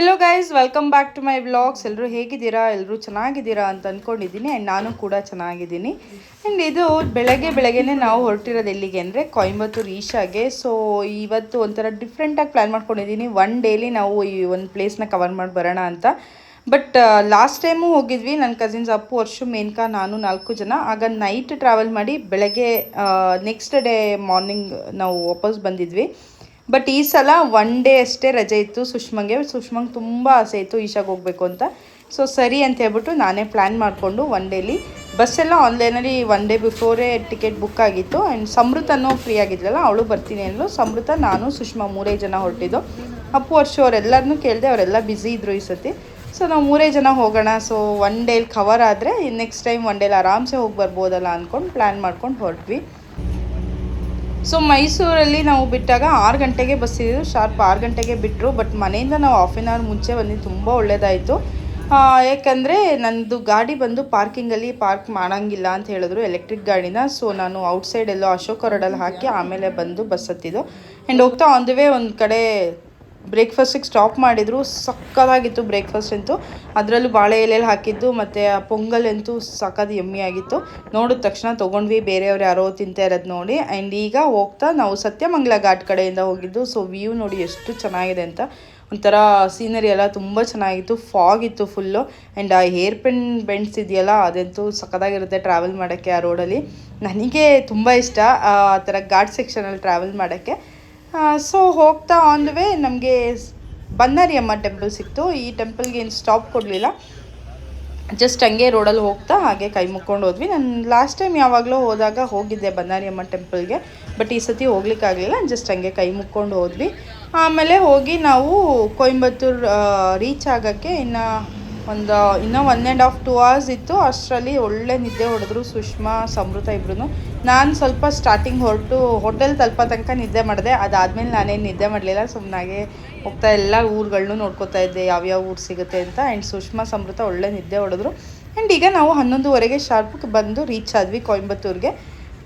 Hello guys welcome back to my vlogs ಎಲ್ಲರೂ ಹೇಗಿದ್ದೀರಾ? ಎಲ್ಲರೂ ಚೆನ್ನಾಗಿದ್ದೀರಾ ಅಂತ ಅಂದ್ಕೊಂಡಿದ್ದೀನಿ ಆ್ಯಂಡ್ ನಾನು ಕೂಡ ಚೆನ್ನಾಗಿದ್ದೀನಿ. ಆ್ಯಂಡ್ ಇದು ಬೆಳಗ್ಗೆ ಬೆಳಗ್ಗೆನೇ ನಾವು ಹೊರಟಿರೋದು ಎಲ್ಲಿಗೆ ಅಂದರೆ ಕೊಯಂಬತ್ತೂರು, ಈಶಾಗೆ. ಸೊ ಇವತ್ತು ಒಂಥರ ಡಿಫ್ರೆಂಟಾಗಿ ಪ್ಲ್ಯಾನ್ ಮಾಡ್ಕೊಂಡಿದ್ದೀನಿ. ಒನ್ ಡೇಲಿ ನಾವು ಈ ಒಂದು ಪ್ಲೇಸ್ನ ಕವರ್ ಮಾಡಿ ಬರೋಣ ಅಂತ. ಬಟ್ ಲಾಸ್ಟ್ ಟೈಮು ಹೋಗಿದ್ವಿ. ನನ್ನ ಕಸಿನ್ಸ್ ಅಪ್ಪು, ವರ್ಷ, ಮೇನ್ಕಾ, ನಾನು ನಾಲ್ಕು ಜನ. ಆಗ ನೈಟ್ ಟ್ರಾವೆಲ್ ಮಾಡಿ ಬೆಳಗ್ಗೆ ನೆಕ್ಸ್ಟ್ ಡೇ ಮಾರ್ನಿಂಗ್ ನಾವು ವಾಪಸ್ ಬಂದಿದ್ವಿ. ಬಟ್ ಈ ಸಲ ಒನ್ ಡೇ ಅಷ್ಟೇ ರಜೆ ಇತ್ತು ಸುಷ್ಮಂಗೆ. ಸುಷ್ಮಂಗೆ ತುಂಬ ಆಸೆ ಇತ್ತು ಈಶಾಗೆ ಹೋಗಬೇಕು ಅಂತ. ಸೊ ಸರಿ ಅಂತ ಹೇಳ್ಬಿಟ್ಟು ನಾನೇ ಪ್ಲ್ಯಾನ್ ಮಾಡಿಕೊಂಡು ಒನ್ ಡೇಲಿ ಬಸ್ಸೆಲ್ಲ ಆನ್ಲೈನಲ್ಲಿ ಒನ್ ಡೇ ಬಿಫೋರೇ ಟಿಕೆಟ್ ಬುಕ್ ಆಗಿತ್ತು. ಆ್ಯಂಡ್ ಸಮೃತನೂ ಫ್ರೀ ಆಗಿದ್ಲಲ್ಲ, ಅವಳು ಬರ್ತೀನಿ ಅಂದ್ಲು. ಸಮೃತ ನಾನು, ಸುಷ್ಮಾ ಮೂರೇ ಜನ ಹೊರಟಿದ್ದು. ಅಪ್ಪು ವರ್ಷ ಅವರೆಲ್ಲರನ್ನೂ ಕೇಳಿದೆ ಅವರೆಲ್ಲ ಬ್ಯುಸಿ ಇದ್ದರು ಈ ಸತಿ ಸೊ ನಾವು ಮೂರೇ ಜನ ಹೋಗೋಣ. ಸೊ ಒನ್ ಡೇಲಿ ಕವರ್ ಆದರೆ ನೆಕ್ಸ್ಟ್ ಟೈಮ್ ಒನ್ ಡೇಲಿ ಆರಾಮ್ಸೆ ಹೋಗಿ ಬರ್ಬೋದಲ್ಲ ಅಂದ್ಕೊಂಡು ಪ್ಲ್ಯಾನ್ ಮಾಡ್ಕೊಂಡು ಹೊರಟ್ವಿ. ಸೊ ಮೈಸೂರಲ್ಲಿ ನಾವು ಬಿಟ್ಟಾಗ ಆರು ಗಂಟೆಗೆ ಬಸ್ ಇದ್ದು ಶಾರ್ಪ್ ಆರು ಗಂಟೆಗೆ ಬಿಟ್ಟರು ಬಟ್ ಮನೆಯಿಂದ ನಾವು ಹಾಫ್ ಆನ್ ಅವರ್ ಮುಂಚೆ ಬಂದು ತುಂಬ ಒಳ್ಳೆಯದಾಯಿತು ಯಾಕಂದರೆ ನನ್ನದು ಗಾಡಿ ಬಂದು ಪಾರ್ಕಿಂಗಲ್ಲಿ ಪಾರ್ಕ್ ಮಾಡೋಂಗಿಲ್ಲ ಅಂತ ಹೇಳಿದ್ರು ಎಲೆಕ್ಟ್ರಿಕ್ ಗಾಡಿನ. ಸೊ ನಾನು ಔಟ್ಸೈಡ್ ಎಲ್ಲೋ ಅಶೋಕ ರೋಡಲ್ಲಿ ಹಾಕಿ ಆಮೇಲೆ ಬಂದು ಬಸ್ ಹತ್ತಿದ್ದು. ಆ್ಯಂಡ್ ಹೋಗ್ತಾ ಆನ್ ವೇ ಒಂದು ಕಡೆ ಬ್ರೇಕ್ಫಾಸ್ಟಿಗೆ ಸ್ಟಾಪ್ ಮಾಡಿದರು, ಸಕ್ಕತ್ತಾಗಿತ್ತು ಬ್ರೇಕ್ಫಾಸ್ಟ್ ಅಂತೂ. ಅದರಲ್ಲೂ ಬಾಳೆ ಎಲೆಯಲ್ಲಿ ಹಾಕಿದ್ದು, ಮತ್ತು ಪೊಂಗಲ್ ಅಂತೂ ಸಕ್ಕದ ಎಮ್ಮಿ ಆಗಿತ್ತು. ನೋಡಿದ ತಕ್ಷಣ ತೊಗೊಂಡ್ವಿ, ಬೇರೆಯವ್ರು ಯಾರೋ ತಿಂತಾ ಇರೋದು ನೋಡಿ. ಆ್ಯಂಡ್ ಈಗ ಹೋಗ್ತಾ ನಾವು ಸತ್ಯಮಂಗಲ ಘಾಟ್ ಕಡೆಯಿಂದ ಹೋಗಿದ್ದು. ಸೊ ವ್ಯೂ ನೋಡಿ ಎಷ್ಟು ಚೆನ್ನಾಗಿದೆ ಅಂತ. ಒಂಥರ ಸೀನರಿ ಎಲ್ಲ ತುಂಬ ಚೆನ್ನಾಗಿತ್ತು ಫಾಗ್ ಇತ್ತು ಫುಲ್ಲು ಆ್ಯಂಡ್ ಆ ಹೇರ್ ಪೆನ್ ಬೆಂಡ್ಸ್ ಇದೆಯಲ್ಲ, ಅದಂತೂ ಸಕ್ಕದಾಗಿರುತ್ತೆ ಟ್ರಾವೆಲ್ ಮಾಡೋಕ್ಕೆ ಆ ರೋಡಲ್ಲಿ ನನಗೆ ತುಂಬ ಇಷ್ಟ, ಆ ಥರ ಘಾಟ್ ಸೆಕ್ಷನಲ್ಲಿ ಟ್ರಾವೆಲ್ ಮಾಡೋಕ್ಕೆ. ಸೊ ಹೋಗ್ತಾ ಆನ್ ದ ವೇ ನಮಗೆ ಬನ್ನಾರಿಯಮ್ಮ ಟೆಂಪಲ್ ಸಿಕ್ತು. ಈ ಟೆಂಪಲ್ಗೆ ಏನು ಸ್ಟಾಪ್ ಕೊಡಲಿಲ್ಲ. ಜಸ್ಟ್ ಹಂಗೆ ರೋಡಲ್ಲಿ ಹೋಗ್ತಾ ಹಾಗೆ ಕೈ ಮುಕ್ಕೊಂಡು ಹೋದ್ವಿ. ನಾನು ಲಾಸ್ಟ್ ಟೈಮ್ ಯಾವಾಗಲೂ ಹೋದಾಗ ಹೋಗಿದ್ದೆ ಬನ್ನಾರಿಯಮ್ಮ ಟೆಂಪಲ್ಗೆ ಬಟ್ ಈ ಸತಿ ಹೋಗ್ಲಿಕ್ಕಾಗಲಿಲ್ಲ ಜಸ್ಟ್ ಹಂಗೆ ಕೈ ಮುಕ್ಕೊಂಡು ಹೋದ್ವಿ. ಆಮೇಲೆ ಹೋಗಿ ನಾವು ಕೊಯಂಬತ್ತೂರು ರೀಚ್ ಆಗೋಕ್ಕೆ ಇನ್ನು ಒಂದು, ಇನ್ನೂ one and half two hours ಇತ್ತು. ಅಷ್ಟರಲ್ಲಿ ಒಳ್ಳೆ ನಿದ್ದೆ ಹೊಡೆದ್ರು ಸುಷ್ಮಾ, ಸಮೃತ ಇಬ್ರು ನಾನು ಸ್ವಲ್ಪ ಸ್ಟಾರ್ಟಿಂಗ್ ಹೊರಟು ಹೋಟೆಲ್ ತಲುಪೋ ತನಕ ನಿದ್ದೆ ಮಾಡಿದೆ. ಅದಾದಮೇಲೆ ನಾನೇನು ನಿದ್ದೆ ಮಾಡಲಿಲ್ಲ. ಸುಮ್ಮನಾಗೆ ಹೋಗ್ತಾ ಎಲ್ಲ ಊರುಗಳನ್ನು ನೋಡ್ಕೋತಾ ಇದ್ದೆ. ಯಾವ್ಯಾವ ಊರು ಸಿಗುತ್ತೆ ಅಂತ. ಆ್ಯಂಡ್ ಸುಷ್ಮಾ, ಸಮೃತ ಒಳ್ಳೆ ನಿದ್ದೆ ಹೊಡೆದ್ರು. ಆ್ಯಂಡ್ ಈಗ ನಾವು ಹನ್ನೊಂದುವರೆಗೆ ಶಾರ್ಪ್ಗೆ ಬಂದು ರೀಚ್ ಆದ್ವಿ ಕೊಯಂಬತ್ತೂರಿಗೆ.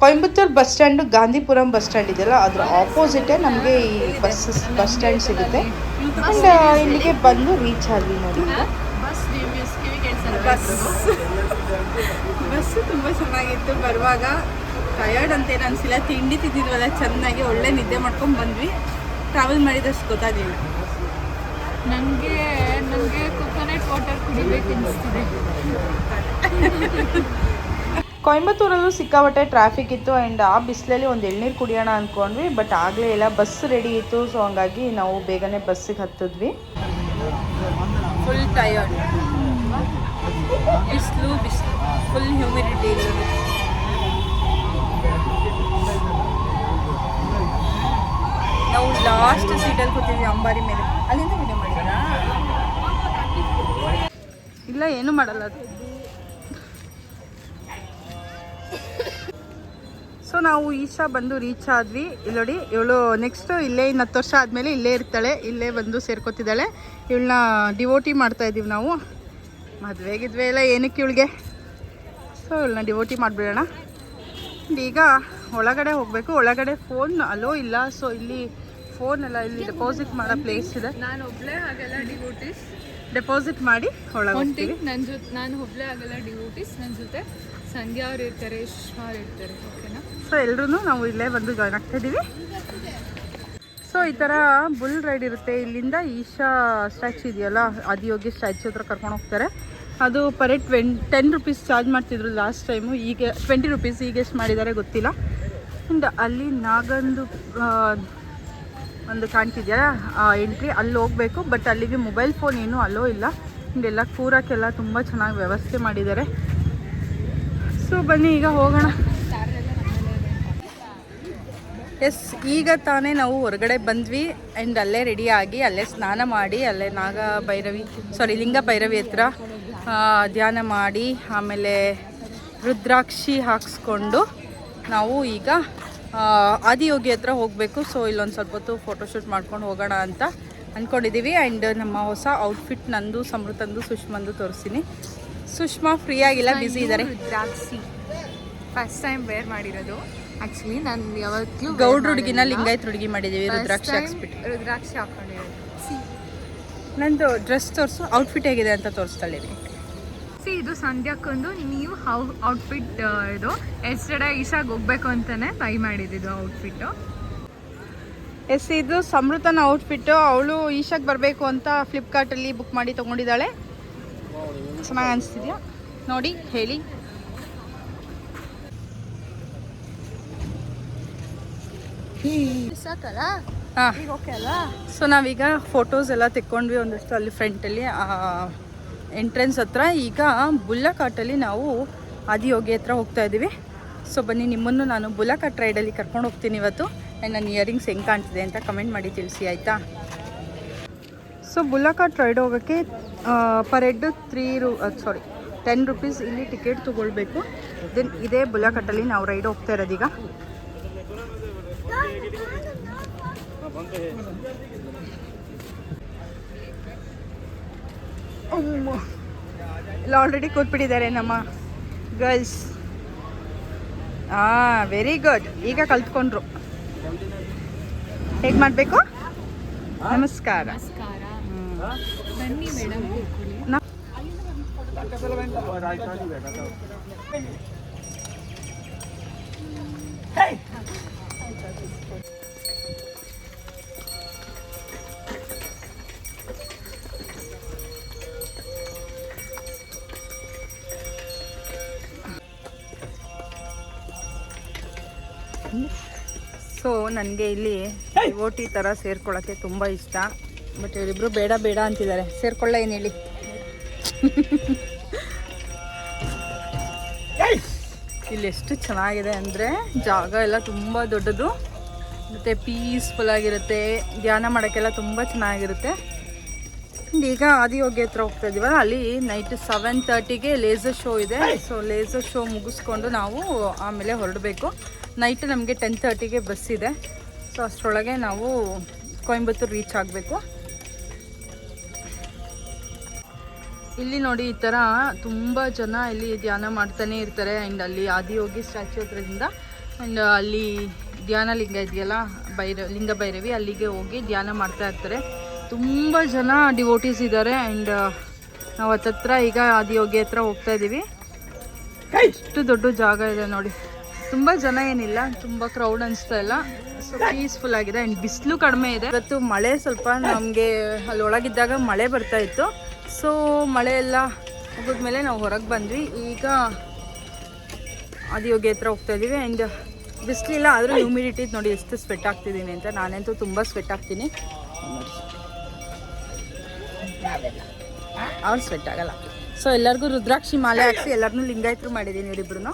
Coimbatore bus stand Gandhipuram bus stand ಇದೆಯಲ್ಲ, ಅದರ ಆಪೋಸಿಟೇ ನಮಗೆ ಈ ಬಸ್ ಬಸ್ ಸ್ಟ್ಯಾಂಡ್ ಸಿಗುತ್ತೆ. ಆ್ಯಂಡ್ ಇಲ್ಲಿಗೆ ಬಂದು ರೀಚ್ ಆದ್ವಿ ನೋಡಿ. ಬಸ್. ಬಸ್ಸು ತುಂಬ ಚೆನ್ನಾಗಿತ್ತು. ಬರುವಾಗ ಟಯರ್ಡ್ ಅಂತೇನು ಅನಿಸಿಲ್ಲ. ತಿಂಡಿ ತಿಂದಿದ್ವಲ್ಲ ಚೆನ್ನಾಗಿ ಒಳ್ಳೆ ನಿದ್ದೆ ಮಾಡ್ಕೊಂಡು ಬಂದ್ವಿ. ಟ್ರಾವೆಲ್ ಮಾಡಿದಷ್ಟು ಗೊತ್ತಾಗಲಿಲ್ಲ. ನನಗೆ ನನಗೆ ಕೊಕೊನಟ್ ವಾಟರ್ ಕುಡಿಬೇಕು ಅನಿಸ್ತಿದೆ. ಕೊಯಂಬತ್ತೂರಲ್ಲೂ ಸಿಕ್ಕಾಪಟ್ಟೆ ಟ್ರಾಫಿಕ್ ಇತ್ತು ಆ್ಯಂಡ್ ಆ ಬಿಸಿಲಲ್ಲಿ ಒಂದು ಎಳ್ನೀರು ಕುಡಿಯೋಣ ಅಂದ್ಕೊಂಡ್ವಿ ಬಟ್ ಆಗಲೇ ಇಲ್ಲ. ಬಸ್ ರೆಡಿ ಇತ್ತು ಸೊ ಹಂಗಾಗಿ ನಾವು ಬೇಗನೆ ಬಸ್ಸಿಗೆ ಹತ್ತಿದ್ವಿ. ಫುಲ್ ಟಯರ್ಡ್ ಬಿಸಿಲು ಬಿಸಿಲು. ಫುಲ್ ಹ್ಯೂಮಿಡಿಟಿ ನಾವು ಲಾಸ್ಟ್ ಸೀಟಲ್ಲಿ ಕೂತಿದ್ವಿ ಅಂಬಾರಿ ಮೇಲೆ. ಅಲ್ಲಿಂದ ವಿಡಿಯೋ ಮಾಡಿದ್ರಾ ಇಲ್ಲ, ಏನು ಮಾಡಲ್ಲ ಅದು. ಸೊ ನಾವು ಈಶಾ ಬಂದು ರೀಚ್ ಆದ್ವಿ. ಇಲ್ಲಿ ನೋಡಿ, ಇವಳು ನೆಕ್ಸ್ಟ್ ಇಲ್ಲೇ ಇನ್ನು ಹತ್ತು ವರ್ಷ ಆದಮೇಲೆ ಇಲ್ಲೇ ಇರ್ತಾಳೆ. ಇಲ್ಲೇ ಬಂದು ಸೇರ್ಕೊತಿದ್ದಾಳೆ. ಇವಳನ್ನ ಡಿವೋಟಿ ಮಾಡ್ತಾ ಇದ್ದೀವಿ ನಾವು. ಮದುವೆ ಗಿದ್ವೆ ಎಲ್ಲ ಏನಕ್ಕೆ ಇವಳಿಗೆ? ಸೊ ಇವಳನ್ನ ಡಿವೋಟಿ ಮಾಡಿಬಿಡೋಣ. ಈಗ ಒಳಗಡೆ ಹೋಗಬೇಕು. ಒಳಗಡೆ ಫೋನ್ ಅಲೋ ಇಲ್ಲ. ಸೊ ಇಲ್ಲಿ ಫೋನ್ ಎಲ್ಲ ಇಲ್ಲಿ ಡೆಪಾಸಿಟ್ ಮಾಡೋ ಪ್ಲೇಸ್ ಇದೆ. ನಾನು ಒಬ್ಳೆ ಆಗಲ್ಲ ಡಿವೋಟಿಸ್ ಡೆಪಾಸಿಟ್ ಮಾಡಿ ಒಳಗೆ ನನ್ನ ಜೊತೆ ನಾನು ಒಬ್ಳೆ ಆಗಲ್ಲ ಡಿವೋಟಿಸ್ ನನ್ನ ಜೊತೆ ಸಂಧ್ಯಾ ಅವ್ರು ಇರ್ತಾರೆ ಸುಷ್ಮಾ ಅವ್ರು ಇರ್ತಾರೆ. ಓಕೆನಾ ಸೊ ಎಲ್ಲರೂ ನಾವು ಇಲ್ಲೇ ಬಂದು ಜಾಯ್ನ್ ಆಗ್ತಾ ಇದ್ದೀವಿ ಸೊ, ಈ ಥರ ಬುಲ್ ರೈಡ್ ಇರುತ್ತೆ. ಇಲ್ಲಿಂದ ಈಶಾ ಸ್ಟ್ಯಾಚು ಇದೆಯಲ್ಲ ಆದಿಯೋಗಿ ಸ್ಟ್ಯಾಚು ಹತ್ರ ಕರ್ಕೊಂಡು ಹೋಗ್ತಾರೆ. ಅದು ಪರ್ ಟ್ವೆನ್, ಟೆನ್ ರುಪೀಸ್ ಚಾರ್ಜ್ ಮಾಡ್ತಿದ್ರು ಲಾಸ್ಟ್ ಟೈಮು. ಈಗ ಟ್ವೆಂಟಿ ರುಪೀಸ್ ಈಗ ಎಷ್ಟು ಮಾಡಿದ್ದಾರೆ ಗೊತ್ತಿಲ್ಲ. ಆ್ಯಂಡ್ ಅಲ್ಲಿ ನಾಗಂದು ಒಂದು ಕಾಣ್ತಿದೆಯಾ? ಎಂಟ್ರಿ, ಅಲ್ಲಿ ಹೋಗಬೇಕು. ಬಟ್ ಅಲ್ಲಿಗೆ ಮೊಬೈಲ್ ಫೋನ್ ಏನೂ ಅಲ್ಲೋ ಇಲ್ಲ. ಹಿಂಗೆಲ್ಲ ಎಲ್ಲ ಕೂರಕ್ಕೆಲ್ಲ ತುಂಬ ಚೆನ್ನಾಗಿ ವ್ಯವಸ್ಥೆ ಮಾಡಿದ್ದಾರೆ. ಸೊ, ಬನ್ನಿ, ಈಗ ಹೋಗೋಣ. ಎಸ್ ಈಗ ತಾನೇ ನಾವು ಹೊರಗಡೆ ಬಂದ್ವಿ ಆ್ಯಂಡ್ ಅಲ್ಲೇ ರೆಡಿ ಆಗಿ ಅಲ್ಲೇ ಸ್ನಾನ ಮಾಡಿ ಅಲ್ಲೇ ನಾಗ ಭೈರವಿ ಸಾರಿ ಲಿಂಗ ಭೈರವಿ ಹತ್ರ ಧ್ಯಾನ ಮಾಡಿ ಆಮೇಲೆ ರುದ್ರಾಕ್ಷಿ ಹಾಕ್ಸ್ಕೊಂಡು ನಾವು ಈಗ ಆದಿಯೋಗಿ ಹತ್ರ ಹೋಗಬೇಕು. ಸೊ ಇಲ್ಲೊಂದು ಸ್ವಲ್ಪ ಹೊತ್ತು ಫೋಟೋಶೂಟ್ ಮಾಡ್ಕೊಂಡು ಹೋಗೋಣ ಅಂತ ಅಂದ್ಕೊಂಡಿದ್ದೀವಿ ಆ್ಯಂಡ್ ನಮ್ಮ ಹೊಸ ಔಟ್ಫಿಟ್ ನಂದು ಸಮೃತಂದು ಸುಷ್ಮಂದು ತೋರಿಸ್ತೀನಿ. ಸುಷ್ಮಾ ಫ್ರೀ ಆಗಿಲ್ಲ ಬ್ಯುಸಿ ಇದ್ದಾರೆ ರುದ್ರಾಕ್ಷಿ ಫಸ್ಟ್ ಟೈಮ್ ವೇರ್ ಮಾಡಿರೋದು. ಆ್ಯಕ್ಚುಲಿ ನಾನು ಯಾವತ್ತೂ ಗೌಡ್ರ ಹುಡುಗಿನ ಲಿಂಗಾಯತ್ ಹುಡುಗಿ ಮಾಡಿದ್ದೀವಿ ರುದ್ರಾಕ್ಷಿ ಹಾಕ್ಸ್ಬಿಟ್ಟು ರುದ್ರಾಕ್ಷಿ ಹಾಕೊಂಡಿರೋದು. ನಂದು ಡ್ರೆಸ್ ತೋರಿಸು ಔಟ್ಫಿಟ್ ಹೇಗಿದೆ ಅಂತ ತೋರಿಸ್ತಾಳೆ ಸಿ ಇದು ಸಂಧ್ಯಾಕ್ಕೊಂದು. ನೀವು ಹೌ ಔಟ್ಫಿಟ್ ಇದು? ಎಸ್ಟರ್ಡೇ ಈಶಾಗ್ ಹೋಗ್ಬೇಕು ಅಂತಾನೆ ಬೈ ಮಾಡಿದ್ದು ಔಟ್ಫಿಟ್ಟು ಎಸ್ ಇದು ಸಮೃತನ ಔಟ್ಫಿಟ್ಟು ಅವಳು ಈಶಾಗ್ ಬರಬೇಕು ಅಂತ ಫ್ಲಿಪ್ಕಾರ್ಟಲ್ಲಿ ಬುಕ್ ಮಾಡಿ ತೊಗೊಂಡಿದ್ದಾಳೆ. ಚೆನ್ನಾಗಿ ಅನಿಸ್ತಿದ್ಯಾ? ನೋಡಿ ಹೇಳಿ. ಸಾಕಲ್ಲ ಹಾಂ. ಈಗ ಓಕೆ ಅಲ್ಲ? ಸೊ ನಾವೀಗ ಫೋಟೋಸ್ ಎಲ್ಲ ತೆಕ್ಕೊಂಡ್ವಿ ಒಂದಷ್ಟು ಅಲ್ಲಿ ಫ್ರಂಟಲ್ಲಿ ಎಂಟ್ರೆನ್ಸ್ ಹತ್ರ. ಈಗ ಬುಲ್ಲಕಾಟಲ್ಲಿ ನಾವು ಆದಿಯೋಗಿ ಹತ್ರ ಹೋಗ್ತಾ ಇದ್ದೀವಿ. ಸೊ ಬನ್ನಿ ನಿಮ್ಮನ್ನು ನಾನು ಬುಲ್ಲಕಾಟ್ ರೈಡಲ್ಲಿ ಕರ್ಕೊಂಡು ಹೋಗ್ತೀನಿ ಇವತ್ತು. ಆ್ಯಂಡ್ ನನ್ನ ಇಯರಿಂಗ್ಸ್ ಹೆಂಗೆ ಕಾಣ್ತಿದೆ ಅಂತ ಕಮೆಂಟ್ ಮಾಡಿ ತಿಳಿಸಿ ಆಯಿತಾ? ಸೊ ಬುಲ್ಲಕಾಟ್ ರೈಡ್ ಹೋಗೋಕ್ಕೆ ಪರ್ ಹೆಡ್ ತ್ರೀ ರೂ ಸಾರಿ ಟೆನ್ ರುಪೀಸ್ ಇಲ್ಲಿ ಟಿಕೆಟ್ ತೊಗೊಳ್ಬೇಕು. ದೆನ್ ಇದೇ ಬುಲ್ಲಕಾಟಲ್ಲಿ ನಾವು ರೈಡ್ ಹೋಗ್ತಾ ಇರೋದೀಗ. ಇಲ್ಲ ಆಲ್ರೆಡಿ ಕೂತ್ಬಿಟ್ಟಿದ್ದಾರೆ ನಮ್ಮ ಗರ್ಲ್ಸ್ ಆ ವೆರಿ ಗುಡ್ ಈಗ ಕಲ್ತ್ಕೊಂಡ್ರು. ಹೇಗೆ ಮಾಡಬೇಕು? ನಮಸ್ಕಾರ. ನನಗೆ ಇಲ್ಲಿ ಓಟಿ ಥರ ಸೇರ್ಕೊಳ್ಳೋಕ್ಕೆ ತುಂಬ ಇಷ್ಟ. ಬಟ್ ಇವರಿಬ್ರು ಬೇಡ ಬೇಡ ಅಂತಿದ್ದಾರೆ. ಸೇರ್ಕೊಳ್ಳ ಏನು ಹೇಳಿ? ಇಲ್ಲಿ ಎಷ್ಟು ಚೆನ್ನಾಗಿದೆ ಅಂದರೆ ಜಾಗ ಎಲ್ಲ ತುಂಬ ದೊಡ್ಡದು. ಮತ್ತು ಪೀಸ್ಫುಲ್ ಆಗಿರುತ್ತೆ. ಧ್ಯಾನ ಮಾಡೋಕ್ಕೆಲ್ಲ ತುಂಬ ಚೆನ್ನಾಗಿರುತ್ತೆ. ಈಗ ಆದಿಯೋಗಿ ಹತ್ರ ಹೋಗ್ತಾ ಇದೀವಲ್ಲ ಅಲ್ಲಿ ನೈಟ್ ಸೆವೆನ್ ತರ್ಟಿಗೆ ಲೇಸರ್ ಶೋ ಇದೆ. ಸೊ ಲೇಸರ್ ಶೋ ಮುಗಿಸ್ಕೊಂಡು ನಾವು ಆಮೇಲೆ ಹೊರಡಬೇಕು. ನೈಟ್ ನಮಗೆ ಟೆನ್ ತರ್ಟಿಗೆ ಬಸ್ ಇದೆ. ಸೊ ಅಷ್ಟರೊಳಗೆ ನಾವು ಕೊಯಂಬತ್ತೂರು ರೀಚ್ ಆಗಬೇಕು. ಇಲ್ಲಿ ನೋಡಿ ಈ ಥರ ತುಂಬ ಜನ ಇಲ್ಲಿ ಧ್ಯಾನ ಮಾಡ್ತಾನೆ ಇರ್ತಾರೆ. ಆ್ಯಂಡ್ ಅಲ್ಲಿ ಆದಿಯೋಗಿ ಸ್ಟ್ಯಾಚ್ಯೂ ಹತ್ರದಿಂದ ಆ್ಯಂಡ್ ಅಲ್ಲಿ ಧ್ಯಾನ ಲಿಂಗ ಇದೆಯಲ್ಲ ಭೈರ ಲಿಂಗ ಭೈರವಿ ಅಲ್ಲಿಗೆ ಹೋಗಿ ಧ್ಯಾನ ಮಾಡ್ತಾ ಇರ್ತಾರೆ. ತುಂಬ ಜನ ಡಿವೋಟೀಸ್ ಇದ್ದಾರೆ. ಆ್ಯಂಡ್ ನಾವು ಹತ್ತತ್ರ ಈಗ ಆದಿಯೋಗಿ ಹತ್ರ ಹೋಗ್ತಾ ಇದ್ದೀವಿ ಎಷ್ಟು ದೊಡ್ಡ ಜಾಗ ಇದೆ ನೋಡಿ. ತುಂಬ ಜನ ಏನಿಲ್ಲ, ತುಂಬ ಕ್ರೌಡ್ ಅನಿಸ್ತಾ ಇಲ್ಲ. ಸೊ ಪೀಸ್ಫುಲ್ ಆಗಿದೆ ಆ್ಯಂಡ್ ಬಿಸಿಲು ಕಡಿಮೆ ಇದೆ. ಇವತ್ತು ಮಳೆ ಸ್ವಲ್ಪ ನಮಗೆ ಅಲ್ಲಿ ಒಳಗಿದ್ದಾಗ ಮಳೆ ಬರ್ತಾ ಇತ್ತು. ಸೊ ಮಳೆ ಎಲ್ಲ ಹೋಗಿದ್ಮೇಲೆ ನಾವು ಹೊರಗೆ ಬಂದ್ವಿ. ಈಗ ಆದಿಯೋಗಿ ಹತ್ರ ಹೋಗ್ತಾ ಇದ್ದೀವಿ ಆ್ಯಂಡ್ ಬಿಸಿಲಿಲ್ಲ, ಆದರೂ ಹ್ಯೂಮಿಡಿಟಿ ನೋಡಿ ಎಷ್ಟು ಸ್ವೆಟ್ ಆಗ್ತಿದ್ದೀನಿ ಅಂತ. ನಾನಂತೂ ತುಂಬ ಸ್ವೆಟ್ ಆಗ್ತೀನಿ. ಅವ್ರು ಸ್ವೆಟ್ ಆಗಲ್ಲ. ಸೊ ಎಲ್ಲರಿಗೂ ರುದ್ರಾಕ್ಷಿ ಮಾಲೆ ಹಾಕ್ಸಿ ಎಲ್ಲರನ್ನೂ ಲಿಂಗಾಯತರು ಮಾಡಿದ್ದೀನಿ ಇವರಿಬ್ರು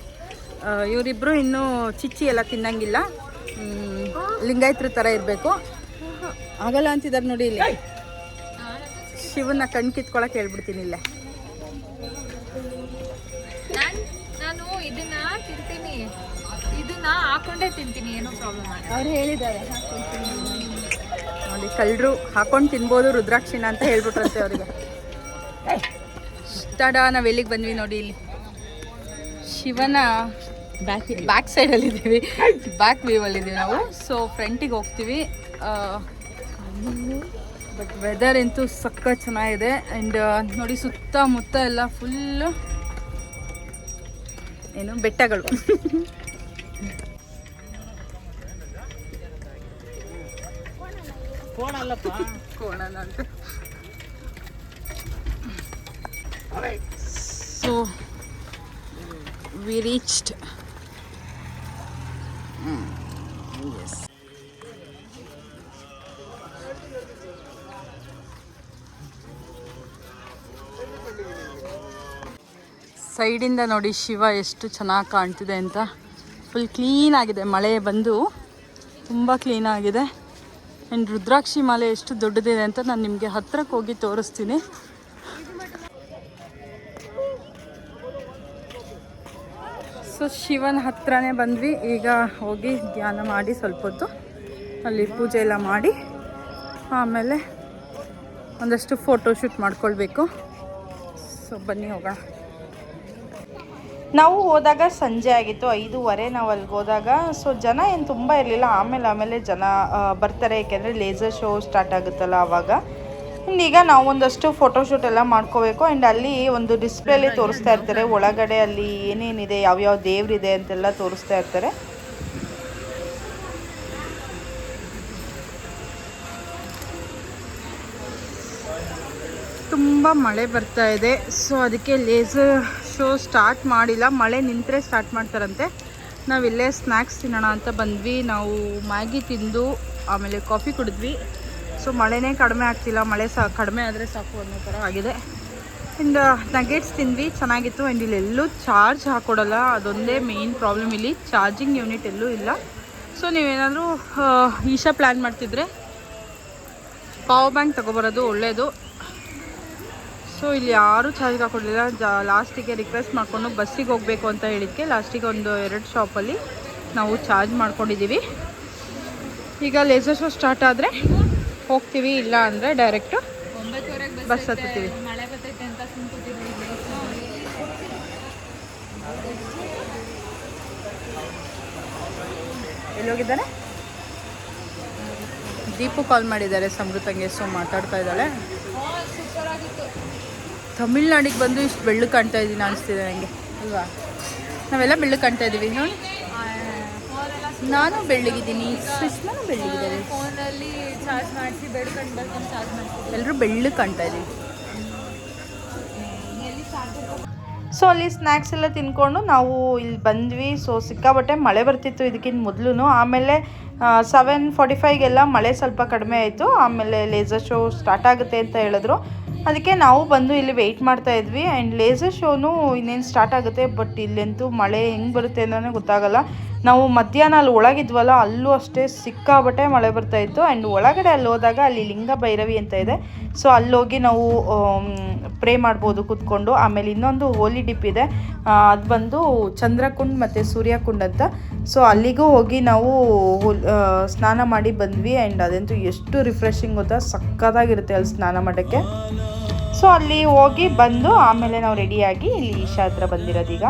ಇವರಿಬ್ರು ಇನ್ನೂ ಚಿಚ್ಚಿ ಎಲ್ಲ ತಿನ್ನಂಗಿಲ್ಲ. ಲಿಂಗಾಯತ್ರ ಥರ ಇರಬೇಕು. ಆಗಲ್ಲ ಅಂತಿದ್ದಾರೆ ನೋಡಿ ಇಲ್ಲಿ. ಶಿವನ ಕಣ್ ಕಿತ್ಕೊಳಕ್ಕೆ ಹೇಳ್ಬಿಡ್ತೀನಿ ಇಲ್ಲೇ. ನಾನು ನಾನು ಇದನ್ನ ತಿಂತೀನಿ. ಇದನ್ನ ಹಾಕೊಂಡೇ ತಿಂತೀನಿ ಏನೋ ಪ್ರಾಬ್ಲಮ್ ಆಗಲ್ಲ. ಅವ್ರು ಹೇಳಿದ್ದಾರೆ ನೋಡಿ ಕಳ್ಳರು ಹಾಕೊಂಡು ತಿನ್ಬೋದು ರುದ್ರಾಕ್ಷಿಣ ಅಂತ ಹೇಳ್ಬಿಟ್ರಂತೆ ಅವರಿಗೆ. ತಡ ನಾವು ಎಲ್ಲಿಗೆ ಬಂದ್ವಿ ನೋಡಿ ಇಲ್ಲಿ. ಶಿವನ ಬ್ಯಾಕ್ ಬ್ಯಾಕ್ ಸೈಡಲ್ಲಿ ಇದ್ದೀವಿ ಬ್ಯಾಕ್ ವ್ಯೂವಲ್ಲಿ ಇದ್ದೀವಿ ನಾವು. ಸೊ ಫ್ರಂಟಿಗೆ ಹೋಗ್ತೀವಿ. ಬಟ್ ವೆದರ್ ಅಂತೂ ಸಕ್ಕ ಚೆನ್ನಾಗಿದೆ. ಆ್ಯಂಡ್ ನೋಡಿ ಸುತ್ತಮುತ್ತ ಎಲ್ಲ ಫುಲ್ಲು ಏನು ಬೆಟ್ಟಗಳು. ಸೊ ವಿ ರೀಚ್ಡ್ ಸೈಡಿಂದ ನೋಡಿ ಶಿವ ಎಷ್ಟು ಚೆನ್ನಾಗಿ ಕಾಣ್ತಿದೆ ಅಂತ. ಫುಲ್ ಕ್ಲೀನ್ ಆಗಿದೆ. ಮಳೆ ಬಂದು ತುಂಬ ಕ್ಲೀನ್ ಆಗಿದೆ. ಆ್ಯಂಡ್ ರುದ್ರಾಕ್ಷಿ ಮಾಲೆ ಎಷ್ಟು ದೊಡ್ಡದಿದೆ ಅಂತ ನಾನು ನಿಮಗೆ ಹತ್ತಿರಕ್ಕೆ ಹೋಗಿ ತೋರಿಸ್ತೀನಿ. ಸೊ ಶಿವನ ಹತ್ರನೇ ಬಂದ್ವಿ. ಈಗ ಹೋಗಿ ಧ್ಯಾನ ಮಾಡಿ ಸ್ವಲ್ಪ ಹೊತ್ತು. ಅಲ್ಲಿ ಪೂಜೆ ಎಲ್ಲ ಮಾಡಿ ಆಮೇಲೆ ಒಂದಷ್ಟು ಫೋಟೋ ಶೂಟ್ ಮಾಡ್ಕೊಳ್ಬೇಕು. ಸೊ ಬನ್ನಿ ಹೋಗೋಣ. ನಾವು ಹೋದಾಗ ಸಂಜೆ ಆಗಿತ್ತು, ಐದೂವರೆ ನಾವು ಅಲ್ಲಿಗೆ ಹೋದಾಗ. ಸೊ ಜನ ಏನು ತುಂಬ ಇರಲಿಲ್ಲ. ಆಮೇಲೆ ಆಮೇಲೆ ಜನ ಬರ್ತಾರೆ. ಏಕೆಂದರೆ ಲೇಸರ್ ಶೋ ಸ್ಟಾರ್ಟ್ ಆಗುತ್ತಲ್ಲ ಆವಾಗ ಆ್ಯಂಡ್ ಈಗ ನಾವು ಒಂದಷ್ಟು ಫೋಟೋಶೂಟ್ ಎಲ್ಲ ಮಾಡ್ಕೋಬೇಕು. ಆ್ಯಂಡ್ ಅಲ್ಲಿ ಒಂದು ಡಿಸ್ಪ್ಲೇಲಿ ತೋರಿಸ್ತಾ ಇರ್ತಾರೆ. ಒಳಗಡೆ ಅಲ್ಲಿ ಏನೇನಿದೆ, ಯಾವ್ಯಾವ ದೇವ್ರಿದೆ ಅಂತೆಲ್ಲ ತೋರಿಸ್ತಾ ಇರ್ತಾರೆ. ತುಂಬ ಮಳೆ ಬರ್ತಾ ಇದೆ. ಸೊ ಅದಕ್ಕೆ ಲೇಸರ್ ಶೋ ಸ್ಟಾರ್ಟ್ ಮಾಡಿಲ್ಲ. ಮಳೆ ನಿಂತರೆ ಸ್ಟಾರ್ಟ್ ಮಾಡ್ತಾರಂತೆ. ನಾವು ಇಲ್ಲೇ ಸ್ನ್ಯಾಕ್ಸ್ ತಿನ್ನೋಣ ಅಂತ ಬಂದ್ವಿ. ನಾವು ಮ್ಯಾಗಿ ತಿಂದು ಆಮೇಲೆ ಕಾಫಿ ಕುಡಿದ್ವಿ. ಸೊ ಮಳೆನೇ ಕಡಿಮೆ ಆಗ್ತಿಲ್ಲ. ಮಳೆ ಸಹ ಕಡಿಮೆ ಆದರೆ ಸಾಕು ಅನ್ನೋ ಥರ ಆಗಿದೆ. ಆ್ಯಂಡ್ ನಗೆಟ್ಸ್ ತಿಂದ್ವಿ. ಚೆನ್ನಾಗಿತ್ತು. ಆ್ಯಂಡ್ ಇಲ್ಲಿ ಎಲ್ಲೂ ಚಾರ್ಜ್ ಹಾಕ್ಕೊಡಲ್ಲ ಅದೊಂದೇ ಮೇಯ್ನ್ ಪ್ರಾಬ್ಲಮ್ ಇಲ್ಲಿ. ಚಾರ್ಜಿಂಗ್ ಯೂನಿಟ್ ಎಲ್ಲೂ ಇಲ್ಲ. ಸೊ ನೀವೇನಾದರೂ ಈಶಾ ಪ್ಲ್ಯಾನ್ ಮಾಡ್ತಿದ್ರೆ ಪವರ್ ಬ್ಯಾಂಕ್ ತೊಗೊಬರೋದು ಒಳ್ಳೆಯದು ಸೊ ಇಲ್ಲಿ ಯಾರೂ ಚಾರ್ಜ್ ಹಾಕ್ಕೊಡ್ಲಿಲ್ಲ ಜಾ ಲಾಸ್ಟಿಗೆ ರಿಕ್ವೆಸ್ಟ್ ಮಾಡಿಕೊಂಡು ಬಸ್ಸಿಗೆ ಹೋಗಬೇಕು ಅಂತ ಹೇಳಿದ್ದಕ್ಕೆ ಲಾಸ್ಟಿಗೆ ಒಂದು ಎರಡು ಶಾಪಲ್ಲಿ ನಾವು ಚಾರ್ಜ್ ಮಾಡ್ಕೊಂಡಿದ್ದೀವಿ. ಈಗ ಲೇಸರ್ ಶೋ ಸ್ಟಾರ್ಟ್ ಆದರೆ ಹೋಗ್ತೀವಿ ಇಲ್ಲ ಅಂದರೆ ಡೈರೆಕ್ಟು ಬಸ್ ಹತ್ತೀವಿ ಮಳೆ ಬರ್ತೈತೆ ಅಂತ ಸುಮ್ಕೂತಿದ್ವಿ ಎಲ್ಲಿ ಹೋಗಿದ್ದಾನೆ ದೀಪು ಕಾಲ್ ಮಾಡಿದ್ದಾರೆ ಸಮೃತಂಗೆ ಸೊ ಮಾತಾಡ್ತಾ ಇದ್ದಾಳೆ. ತಮಿಳ್ನಾಡಿಗೆ ಬಂದು ಇಷ್ಟು ಬೆಳ್ಳು ಕಾಣ್ತಾ ಇದ್ದೀನಿ ಅನಿಸ್ತಿದೆ ನನಗೆ ಅಲ್ವಾ? ನಾವೆಲ್ಲ ಬೆಳ್ಳು ಕಾಣ್ತಾ ಇದ್ದೀವಿ ನೋಡಿ. ನಾನು ಬೆಳ್ಳಗಿದ್ದೀನಿ ಸುಷ್ಮಾನು ಬೆಳ್ಳಗಿದ್ದಾರೆ ಫೋನಲ್ಲಿ ಚಾರ್ಜ್ ಮಾಡಿಸಿ ಬೆಳ್ಕೊಂಡು ಬರ್ಕೊಂಡು ಚಾರ್ಜ್ ಮಾಡ್ತೀವಿ ಎಲ್ಲರೂ ಬೆಳ್ಳು ಕಾಣ್ತಾ ಇದ್ದೀವಿ ಸೊ ಅಲ್ಲಿ ಸ್ನ್ಯಾಕ್ಸ್ ಎಲ್ಲ ತಿನ್ಕೊಂಡು ನಾವು ಇಲ್ಲಿ ಬಂದ್ವಿ. ಸೊ ಸಿಕ್ಕಾಬಟ್ಟೆ ಮಳೆ ಬರ್ತಿತ್ತು ಇದಕ್ಕಿಂತ ಮೊದಲು ಆಮೇಲೆ ಸೆವೆನ್ ಫಾರ್ಟಿ ಫೈವ್ಗೆಲ್ಲ ಮಳೆ ಸ್ವಲ್ಪ ಕಡಿಮೆ ಆಯಿತು. ಆಮೇಲೆ ಲೇಸರ್ ಶೋ ಸ್ಟಾರ್ಟ್ ಆಗುತ್ತೆ ಅಂತ ಹೇಳಿದ್ರು. ಅದಕ್ಕೆ ನಾವು ಬಂದು ಇಲ್ಲಿ ವೆಯ್ಟ್ ಮಾಡ್ತಾ ಇದ್ವಿ. ಆ್ಯಂಡ್ ಲೇಸರ್ ಶೋನು ಇನ್ನೇನು ಸ್ಟಾರ್ಟ್ ಆಗುತ್ತೆ ಬಟ್ ಇಲ್ಲಂತೂ ಮಳೆ ಹೆಂಗೆ ಬರುತ್ತೆ ಅಂತಲೇ ಗೊತ್ತಾಗಲ್ಲ. ನಾವು ಮಧ್ಯಾಹ್ನ ಅಲ್ಲಿ ಒಳಗಿದ್ವಲ್ಲ, ಅಲ್ಲೂ ಅಷ್ಟೇ ಸಿಕ್ಕಾಬಟ್ಟೆ ಮಳೆ ಬರ್ತಾ ಇತ್ತು. ಆ್ಯಂಡ್ ಒಳಗಡೆ ಅಲ್ಲಿ ಹೋದಾಗ ಅಲ್ಲಿ ಲಿಂಗ ಭೈರವಿ ಅಂತ ಇದೆ. ಸೊ ಅಲ್ಲೋಗಿ ನಾವು ಪ್ರೇ ಮಾಡ್ಬೋದು ಕೂತ್ಕೊಂಡು. ಆಮೇಲೆ ಇನ್ನೊಂದು ಹೋಲಿ ಡಿಪ್ ಇದೆ. ಅದು ಬಂದು ಚಂದ್ರಕುಂಡ್ ಮತ್ತು ಸೂರ್ಯಕುಂಡ್ ಅಂತ. ಸೊ ಅಲ್ಲಿಗೂ ಹೋಗಿ ನಾವು ಸ್ನಾನ ಮಾಡಿ ಬಂದ್ವಿ. ಆ್ಯಂಡ್ ಅದಂತೂ ಎಷ್ಟು ರಿಫ್ರೆಶಿಂಗ್ ಗೊತ್ತಾ? ಸಕ್ಕತ್ತಾಗಿರುತ್ತೆ ಅಲ್ಲಿ ಸ್ನಾನ ಮಾಡೋಕ್ಕೆ. ಸೊ ಅಲ್ಲಿ ಹೋಗಿ ಬಂದು ಆಮೇಲೆ ನಾವು ರೆಡಿಯಾಗಿ ಇಲ್ಲಿ ಈಶಾ ಹತ್ರ ಬಂದಿರೋದೀಗ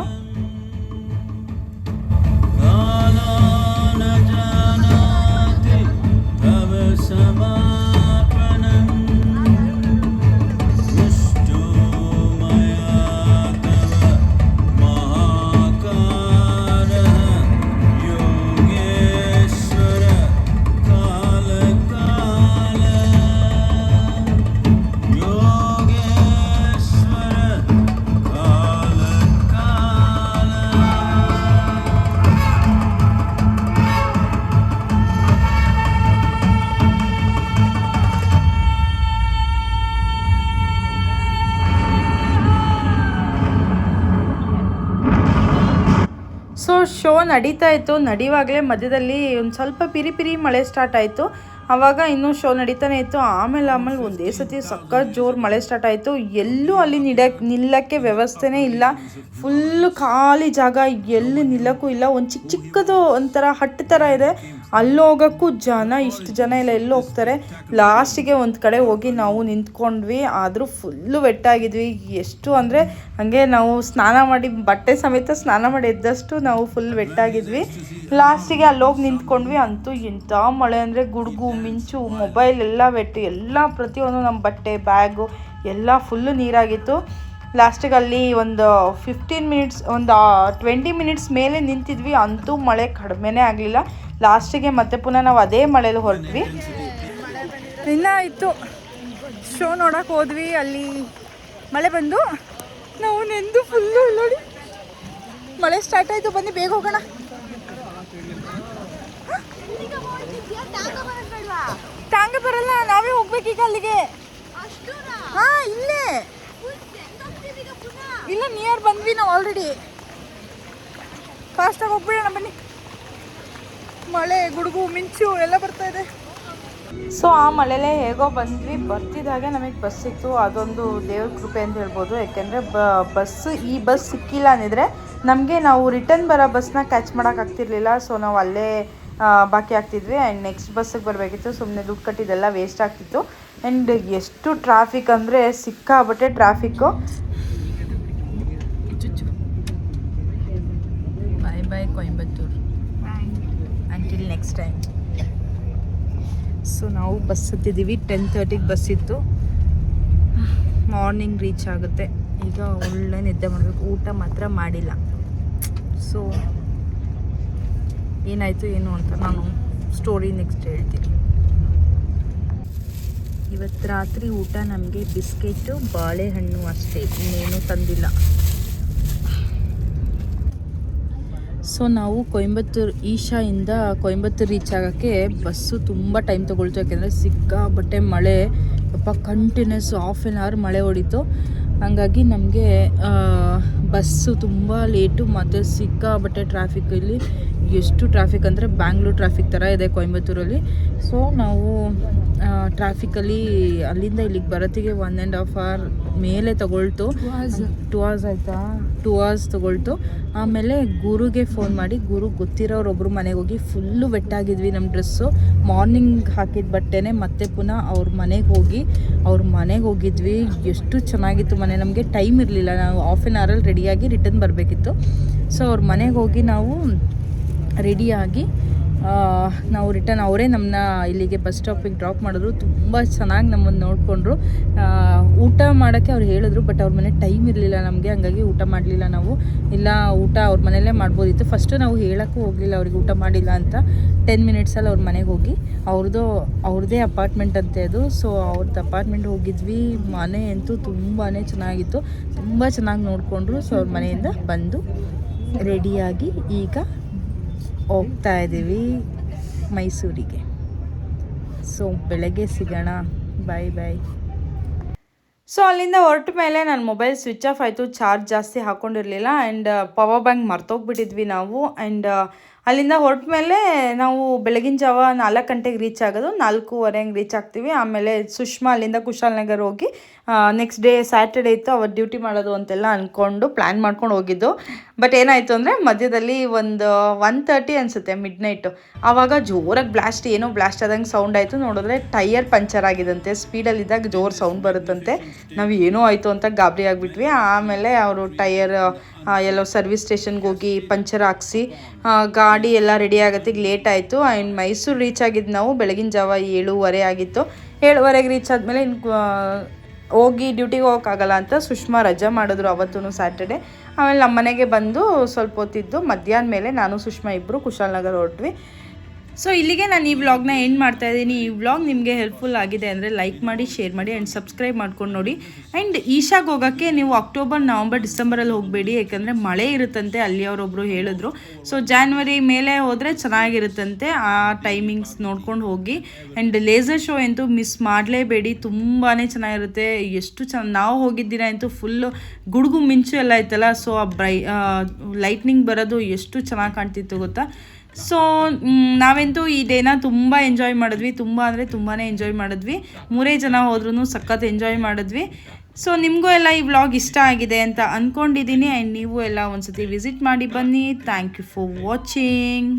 ನಡೀತಾ ಇತ್ತು. ನಡೆಯುವಾಗಲೇ ಮಧ್ಯದಲ್ಲಿ ಒಂದು ಸ್ವಲ್ಪ ಪಿರಿ ಪಿರಿ ಮಳೆ ಸ್ಟಾರ್ಟ್ ಆಯಿತು. ಆವಾಗ ಇನ್ನೂ ಶೋ ನಡೀತಾನೆ ಇತ್ತು. ಆಮೇಲೆ ಆಮೇಲೆ ಒಂದೇ ಸತಿ ಸಖತ್ ಜೋರು ಮಳೆ ಸ್ಟಾರ್ಟ್ ಆಯಿತು. ಎಲ್ಲೂ ಅಲ್ಲಿ ನಿಡಕ್ಕೆ ನಿಲ್ಲಕ್ಕೆ ವ್ಯವಸ್ಥೆನೇ ಇಲ್ಲ. ಫುಲ್ಲು ಖಾಲಿ ಜಾಗ, ಎಲ್ಲೂ ನಿಲ್ಲಕ್ಕೂ ಇಲ್ಲ. ಒಂದು ಚಿಕ್ಕ ಚಿಕ್ಕದು ಒಂಥರ ಹಟ್ಟು ಥರ ಇದೆ. ಅಲ್ಲಿ ಹೋಗೋಕ್ಕೂ ಜನ, ಇಷ್ಟು ಜನ ಎಲ್ಲ ಎಲ್ಲಿ ಹೋಗ್ತಾರೆ? ಲಾಸ್ಟಿಗೆ ಒಂದು ಕಡೆ ಹೋಗಿ ನಾವು ನಿಂತ್ಕೊಂಡ್ವಿ. ಆದರೂ ಫುಲ್ಲು ವೆಟ್ಟಾಗಿದ್ವಿ. ಎಷ್ಟು ಅಂದರೆ ಹಾಗೆ ನಾವು ಸ್ನಾನ ಮಾಡಿ, ಬಟ್ಟೆ ಸಮೇತ ಸ್ನಾನ ಮಾಡಿ ಎದ್ದಷ್ಟು ನಾವು ಫುಲ್ ವೆಟ್ಟಾಗಿದ್ವಿ. ಲಾಸ್ಟಿಗೆ ಅಲ್ಲಿ ಹೋಗಿ ನಿಂತ್ಕೊಂಡ್ವಿ. ಅಂತೂ ಎಂಥ ಮಳೆ ಅಂದರೆ ಗುಡುಗು, ಮಿಂಚು ಮೊಬೈಲ್ ಎಲ್ಲ ವೆಟ್ಟು, ಎಲ್ಲ ಪ್ರತಿಯೊಂದು ನಮ್ಮ ಬಟ್ಟೆ ಬ್ಯಾಗು ಎಲ್ಲ ಫುಲ್ಲು ನೀರಾಗಿತ್ತು. ಲಾಸ್ಟಿಗೆ ಅಲ್ಲಿ ಒಂದು ಫಿಫ್ಟೀನ್ ಮಿನಿಟ್ಸ್ ಒಂದು ಟ್ವೆಂಟಿ ಮಿನಿಟ್ಸ್ ಮೇಲೆ ನಿಂತಿದ್ವಿ. ಅಂತೂ ಮಳೆ ಕಡಿಮೆನೇ ಆಗಲಿಲ್ಲ. ಲಾಸ್ಟಿಗೆ ಮತ್ತೆ ಪುನಃ ನಾವು ಅದೇ ಮಳೆಯಲ್ಲಿ ಹೊರಟ್ವಿ. ಇನ್ನೂ ಇತ್ತು ಶೋ ನೋಡೋಕೆ ಹೋದ್ವಿ. ಅಲ್ಲಿ ಮಳೆ ಬಂದು ನಾವು ನೆಂದು ಫುಲ್ಲು ನೋಡಿ ಮಳೆ ಸ್ಟಾರ್ಟ್ ಆಯಿತು. ಬನ್ನಿ ಬೇಗ ಹೋಗೋಣ. ಟಾಂಗ ಬರಲ್ಲ. ನಾವೇ ಹೋಗ್ಬೇಕೀಗ ಅಲ್ಲಿಗೆ. ಹಾಂ ಇಲ್ಲೇ. ಇಲ್ಲ ನಿಯರ್ ಬಂದ್ವಿ ನಾವು ಆಲ್ರೆಡಿ ಫಾಸ್ಟಾಗಿ ಹೋಗ್ಬಿಡೋಣ, ಬನ್ನಿ. ಮಳೆ, ಗುಡುಗು, ಮಿಂಚು ಎಲ್ಲ ಬರ್ತಾ ಇದೆ. ಸೊ ಆ ಮಳೆಲೇ ಹೇಗೋ ಬಂದ್ವಿ. ಬರ್ತಿದ್ದಾಗೆ ನಮಗೆ ಬಸ್ ಸಿಕ್ತು ಅದೊಂದು ದೇವ್ರ ಕೃಪೆ ಅಂತ ಹೇಳ್ಬೋದು. ಯಾಕೆಂದರೆ ಬಸ್ ಈ ಬಸ್ ಸಿಕ್ಕಿಲ್ಲ ಅಂದಿದ್ರೆ ನಮಗೆ ನಾವು ರಿಟರ್ನ್ ಬರೋ ಬಸ್ನ ಕ್ಯಾಚ್ ಮಾಡೋಕ್ಕಾಗ್ತಿರ್ಲಿಲ್ಲ ಸೊ ನಾವು ಅಲ್ಲೇ ಬಾಕಿ ಆಗ್ತಿದ್ವಿ. ಆ್ಯಂಡ್ ನೆಕ್ಸ್ಟ್ ಬಸ್ಸಿಗೆ ಬರಬೇಕಿತ್ತು. ಸುಮ್ಮನೆ ದುಡ್ಡು ಕಟ್ಟಿದ್ದೆಲ್ಲ ವೇಸ್ಟ್ ಆಗ್ತಿತ್ತು. ಆ್ಯಂಡ್ ಎಷ್ಟು ಟ್ರಾಫಿಕ್ ಅಂದರೆ ಸಿಕ್ಕಾಬಟ್ಟೆ traffic bye bye Coimbatore until next time so ನಾವು ಬಸ್ ಹತ್ತಿದ್ದೀವಿ. ಟೆನ್ ತರ್ಟಿಗೆ ಬಸ್ ಇತ್ತು. ಮಾರ್ನಿಂಗ್ ರೀಚ್ ಆಗುತ್ತೆ. ಈಗ ಒಳ್ಳೆ ನಿದ್ದೆ ಮಾಡಬೇಕು. ಊಟ ಮಾತ್ರ ಮಾಡಿಲ್ಲ. ಸೊ ಏನಾಯಿತು ಏನು ಅಂತ ನಾನು ಸ್ಟೋರಿ ನೆಕ್ಸ್ಟ್ ಹೇಳ್ತೀನಿ. ಇವತ್ತು ರಾತ್ರಿ ಊಟ ನಮಗೆ ಬಿಸ್ಕೆಟು ಬಾಳೆಹಣ್ಣು ಅಷ್ಟೇ. ಇನ್ನೇನು ತಂದಿಲ್ಲ. ಸೊ ನಾವು ಕೊಯಂಬತ್ತೂರು ಈಶಾಯಿಂದ ಕೊಯಂಬತ್ತೂರು ರೀಚ್ ಆಗೋಕ್ಕೆ ಬಸ್ಸು ತುಂಬ ಟೈಮ್ ತೊಗೊಳ್ತು. ಯಾಕೆಂದರೆ ಸಿಕ್ಕಾಬಟ್ಟೆ ಮಳೆ ಅಪ್ಪ ಕಂಟಿನ್ಯೂಸ್ ಹಾಫ್ ಆನ್ ಅವರ್ ಮಳೆ ಹೊಡಿತು. ಹಾಗಾಗಿ ನಮಗೆ ಬಸ್ಸು ತುಂಬ ಲೇಟು ಮತ್ತು ಸಿಕ್ಕಾಬಟ್ಟೆ ಟ್ರಾಫಿಕ್ ಇಲ್ಲಿ. ಎಷ್ಟು ಟ್ರಾಫಿಕ್ ಅಂದರೆ ಬ್ಯಾಂಗ್ಳೂರ್ ಟ್ರಾಫಿಕ್ ಥರ ಇದೆ ಕೊಯಂಬತ್ತೂರಲ್ಲಿ ಸೊ ನಾವು ಟ್ರಾಫಿಕಲ್ಲಿ ಅಲ್ಲಿಂದ ಇಲ್ಲಿಗೆ ಬರತ್ತಿಗೆ ಒನ್ ಆ್ಯಂಡ್ ಹಾಫ್ ಅವರ್ ಮೇಲೆ ತಗೊಳ್ತು. ಟೂ ಅವರ್ಸ್ ಆಯಿತಾ? ಟೂ ಅವರ್ಸ್ ತಗೊಳ್ತು. ಆಮೇಲೆ ಗುರುಗೆ ಫೋನ್ ಮಾಡಿ ಗುರು ಗೊತ್ತಿರೋರೊಬ್ರು ಮನೆಗೆ ಹೋಗಿ ಫುಲ್ಲು ವೆಟ್ಟಾಗಿದ್ವಿ ನಮ್ಮ ಡ್ರೆಸ್ಸು ಮಾರ್ನಿಂಗ್ ಹಾಕಿದ ಬಟ್ಟೆನೇ ಮತ್ತೆ ಪುನಃ ಅವ್ರ ಮನೆಗೆ ಹೋಗಿ ಅವ್ರ ಮನೆಗೆ ಹೋಗಿದ್ವಿ. ಎಷ್ಟು ಚೆನ್ನಾಗಿತ್ತು ಮನೆ. ನಮಗೆ ಟೈಮ್ ಇರಲಿಲ್ಲ. ನಾವು ಹಾಫ್ ಆನ್ ಅವರಲ್ಲಿ ರೆಡಿಯಾಗಿ ರಿಟರ್ನ್ ಬರಬೇಕಿತ್ತು. ಸೊ ಅವ್ರ ಮನೆಗೆ ಹೋಗಿ ನಾವು ರೆಡಿಯಾಗಿ ನಾವು ರಿಟರ್ನ್ ಅವರೇ ನಮ್ಮನ್ನ ಇಲ್ಲಿಗೆ ಬಸ್ ಸ್ಟಾಪಿಗೆ ಡ್ರಾಪ್ ಮಾಡಿದ್ರು. ತುಂಬ ಚೆನ್ನಾಗಿ ನಮ್ಮನ್ನು ನೋಡಿಕೊಂಡ್ರು. ಊಟ ಮಾಡೋಕ್ಕೆ ಅವ್ರು ಹೇಳಿದ್ರು, ಬಟ್ ಅವ್ರ ಮನೆ ಟೈಮ್ ಇರಲಿಲ್ಲ ನಮಗೆ, ಹಂಗಾಗಿ ಊಟ ಮಾಡಲಿಲ್ಲ ನಾವು. ಇಲ್ಲ, ಊಟ ಅವ್ರ ಮನೆಯಲ್ಲೇ ಮಾಡ್ಬೋದಿತ್ತು. ಫಸ್ಟು ನಾವು ಹೇಳೋಕ್ಕೂ ಹೋಗಲಿಲ್ಲ ಅವ್ರಿಗೆ ಊಟ ಮಾಡಿಲ್ಲ ಅಂತ. ಟೆನ್ ಮಿನಿಟ್ಸಲ್ಲಿ ಅವ್ರ ಮನೆಗೆ ಹೋಗಿ. ಅವ್ರದ್ದು ಅವ್ರದ್ದೇ ಅಪಾರ್ಟ್ಮೆಂಟ್ ಅಂತೆ ಅದು. ಸೊ ಅವ್ರದ್ದು ಅಪಾರ್ಟ್ಮೆಂಟ್ ಹೋಗಿದ್ವಿ. ಮನೆ ಅಂತೂ ತುಂಬಾ ಚೆನ್ನಾಗಿತ್ತು. ತುಂಬ ಚೆನ್ನಾಗಿ ನೋಡಿಕೊಂಡ್ರು. ಸೊ ಅವ್ರ ಮನೆಯಿಂದ ಬಂದು ರೆಡಿಯಾಗಿ ಈಗ ಹೋಗ್ತಾ ಇದ್ದೀವಿ ಮೈಸೂರಿಗೆ. ಸೊ ಬೆಳಗ್ಗೆ ಸಿಗೋಣ. ಬಾಯ್ ಬಾಯ್ ಸೊ ಅಲ್ಲಿಂದ ಹೊರಟ ಮೇಲೆ ನನ್ನ ಮೊಬೈಲ್ ಸ್ವಿಚ್ ಆಫ್ ಆಯಿತು. ಚಾರ್ಜ್ ಜಾಸ್ತಿ ಹಾಕ್ಕೊಂಡಿರಲಿಲ್ಲ ಆ್ಯಂಡ್ ಪವರ್ ಬ್ಯಾಂಕ್ ಮರ್ತೋಗ್ಬಿಟ್ಟಿದ್ವಿ ನಾವು. ಆ್ಯಂಡ್ ಅಲ್ಲಿಂದ ಹೊರಟ ಮೇಲೆ ನಾವು ಬೆಳಗಿನ ಜಾವ ನಾಲ್ಕು ಗಂಟೆಗೆ ರೀಚ್ ಆಗೋದು ನಾಲ್ಕೂವರೆ ಹಂಗೆ ರೀಚ್ ಆಗ್ತೀವಿ. ಆಮೇಲೆ ಸುಷ್ಮಾ ಅಲ್ಲಿಂದ ಕುಶಾಲನಗರ್ ಹೋಗಿ ನೆಕ್ಸ್ಟ್ ಡೇ ಸ್ಯಾಟರ್ಡೇ ಇತ್ತು ಅವತ್ತು ಡ್ಯೂಟಿ ಮಾಡೋದು ಅಂತೆಲ್ಲ ಅಂದ್ಕೊಂಡು ಪ್ಲ್ಯಾನ್ ಮಾಡ್ಕೊಂಡು ಹೋಗಿದ್ದು. ಬಟ್ ಏನಾಯಿತು ಅಂದರೆ ಮಧ್ಯದಲ್ಲಿ ಒಂದು ಒನ್ ತರ್ಟಿ ಅನಿಸುತ್ತೆ ಮಿಡ್ ನೈಟು ಆವಾಗ ಜೋರಾಗಿ ಬ್ಲಾಸ್ಟ್ ಏನೋ ಬ್ಲಾಸ್ಟ್ ಆದಂಗೆ ಸೌಂಡ್ ಆಯಿತು. ನೋಡಿದ್ರೆ ಟೈಯರ್ ಪಂಚರ್ ಆಗಿದಂತೆ ಸ್ಪೀಡಲ್ಲಿದ್ದಾಗ ಜೋರು ಸೌಂಡ್ ಬರುತ್ತಂತೆ. ನಾವು ಏನೋ ಆಯಿತು ಅಂತ ಗಾಬರಿ ಆಗಿಬಿಟ್ವಿ. ಆಮೇಲೆ ಅವರು ಟೈಯರ್ ಎಲ್ಲೋ ಸರ್ವಿಸ್ ಸ್ಟೇಷನ್ಗೆ ಹೋಗಿ ಪಂಚರ್ ಹಾಕ್ಸಿ ಆ, ಗಾಡಿ ಎಲ್ಲ ರೆಡಿ ಆಗೋತ್ತಿಗೆ ಲೇಟ್ ಆಯಿತು. ಆ್ಯಂಡ್ ಮೈಸೂರು ರೀಚ್ ಆಗಿದ್ದು ನಾವು ಬೆಳಗಿನ ಜಾವ ಏಳುವರೆ ಆಗಿತ್ತು. ಏಳುವರೆಗೆ ರೀಚ್ ಆದಮೇಲೆ ಇನ್ನು ಹೋಗಿ ಡ್ಯೂಟಿಗೆ ಹೋಗೋಕ್ಕಾಗಲ್ಲ ಅಂತ ಸುಷ್ಮಾ ರಜಾ ಮಾಡಿದ್ರು ಅವತ್ತೂ ಸ್ಯಾಟರ್ಡೆ ಆಮೇಲೆ ನಮ್ಮ ಮನೆಗೆ ಬಂದು ಸ್ವಲ್ಪ ಹೊತ್ತಿದ್ದು ಮಧ್ಯಾಹ್ನ ಮೇಲೆ ನಾನು ಸುಷ್ಮಾ ಇಬ್ಬರು ಕುಶಾಲನಗರ್ ಹೊರಟ್ವಿ. ಸೊ ಇಲ್ಲಿಗೆ ನಾನು ಈ ವ್ಲಾಗ್ನ ಎಂಡ್ ಮಾಡ್ತಾ ಇದ್ದೀನಿ. ಈ ವ್ಲಾಗ್ ನಿಮಗೆ ಹೆಲ್ಪ್ಫುಲ್ ಆಗಿದೆ ಅಂದರೆ ಲೈಕ್ ಮಾಡಿ ಶೇರ್ ಮಾಡಿ ಆ್ಯಂಡ್ ಸಬ್ಸ್ಕ್ರೈಬ್ ಮಾಡ್ಕೊಂಡು ನೋಡಿ. ಆ್ಯಂಡ್ ಈಶಾಗೆ ಹೋಗೋಕ್ಕೆ ನೀವು ಅಕ್ಟೋಬರ್ ನವಂಬರ್ ಡಿಸೆಂಬರಲ್ಲಿ ಹೋಗಬೇಡಿ. ಯಾಕಂದರೆ ಮಳೆ ಇರುತ್ತಂತೆ ಅಲ್ಲಿ ಅವರೊಬ್ಬರು ಹೇಳಿದ್ರು. ಸೊ ಜಾನ್ವರಿ ಮೇಲೆ ಹೋದರೆ ಚೆನ್ನಾಗಿರುತ್ತಂತೆ ಆ ಟೈಮಿಂಗ್ಸ್ ನೋಡ್ಕೊಂಡು ಹೋಗಿ. ಆ್ಯಂಡ್ ಲೇಸರ್ ಶೋ ಅಂತೂ ಮಿಸ್ ಮಾಡಲೇಬೇಡಿ. ತುಂಬಾ ಚೆನ್ನಾಗಿರುತ್ತೆ. ಎಷ್ಟು ಚೆನ್ನ ನಾವು ಹೋಗಿದ್ದೀರಾ ಅಂತೂ ಫುಲ್ಲು ಗುಡುಗು ಮಿಂಚು ಎಲ್ಲ ಇತ್ತಲ್ಲ. ಸೊ ಆ ಬ್ರೈ ಲೈಟ್ನಿಂಗ್ ಬರೋದು ಎಷ್ಟು ಚೆನ್ನಾಗಿ ಕಾಣ್ತಿತ್ತು ಗೊತ್ತಾ? ಸೊ ನಾವಂತೂ ಈ ಡೇನ ತುಂಬ ಎಂಜಾಯ್ ಮಾಡಿದ್ವಿ. ತುಂಬ ಅಂದರೆ ತುಂಬಾ ಎಂಜಾಯ್ ಮಾಡಿದ್ವಿ. ಮೂರೇ ಜನ ಹೋದ್ರೂ ಸಖತ್ ಎಂಜಾಯ್ ಮಾಡಿದ್ವಿ. ಸೊ ನಿಮಗೂ ಎಲ್ಲ ಈ ವ್ಲಾಗ್ ಇಷ್ಟ ಆಗಿದೆ ಅಂತ ಅಂದ್ಕೊಂಡಿದ್ದೀನಿ ಆ್ಯಂಡ್ ನೀವು ಎಲ್ಲ ಒಂದ್ಸತಿ ವಿಸಿಟ್ ಮಾಡಿ ಬನ್ನಿ. Thank you for watching